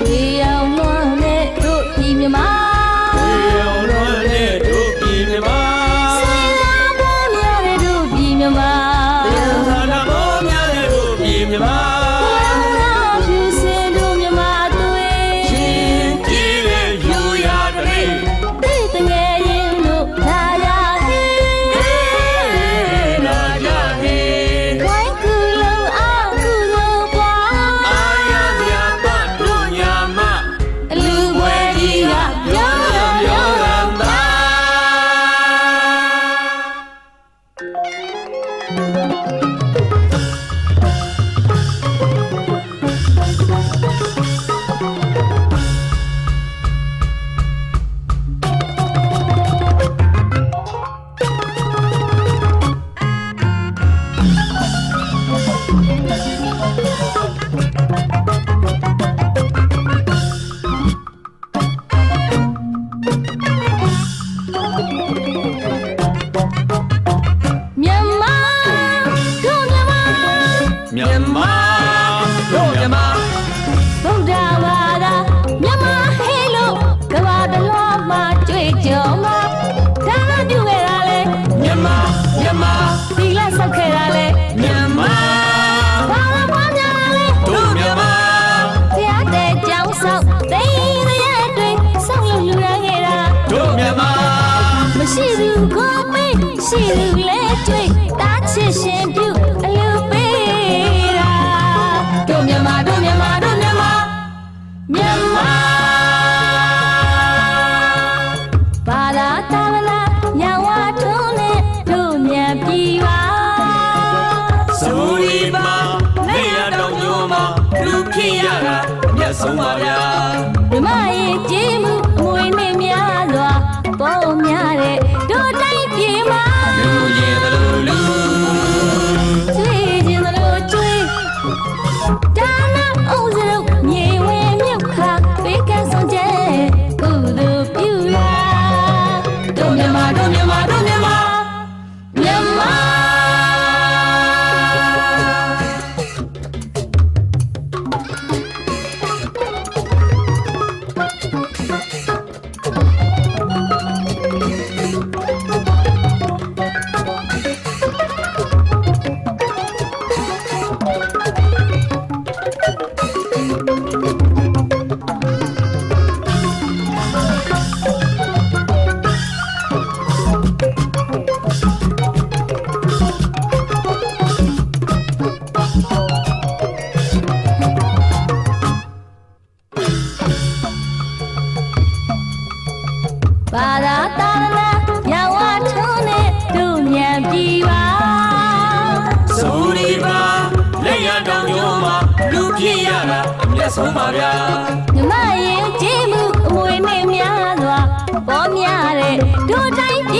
we are မေးရှိလူလဲတွေ့တာချစ်ရှင်ပြုအလူပေးတာတို့မြန်မာတို့မြန်မာတို့မြန်မာမြန်မာဘာလာတာဝလာညဝထုံးနဲ့တို့မြန်ပြီပါဆိုရီမှာနေရတော့မျိုးမှာလူဖြစ်ရတာအမျက်ဆုံးပါဗျာ ဘာသာသာသနာမြဝထုံးနဲ့သူမြန်ပြီပါစုံဒီပါလက်ရတောင်ရိုးမှာလူပြည့်ရတာအမျက်ဆုံးပါဗျာမြမရဲ့ကြည်မှုအမွေနဲ့များစွာပေါ်များတဲ့ဒုတိုင်းပြ